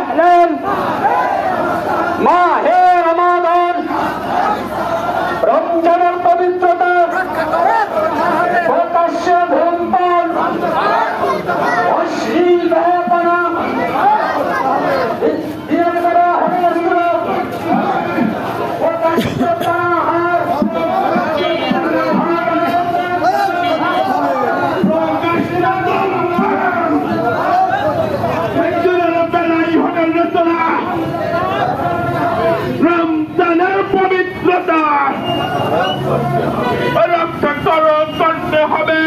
أهلا রমজানের পবিত্রতা। রক্ষা করতে হবে।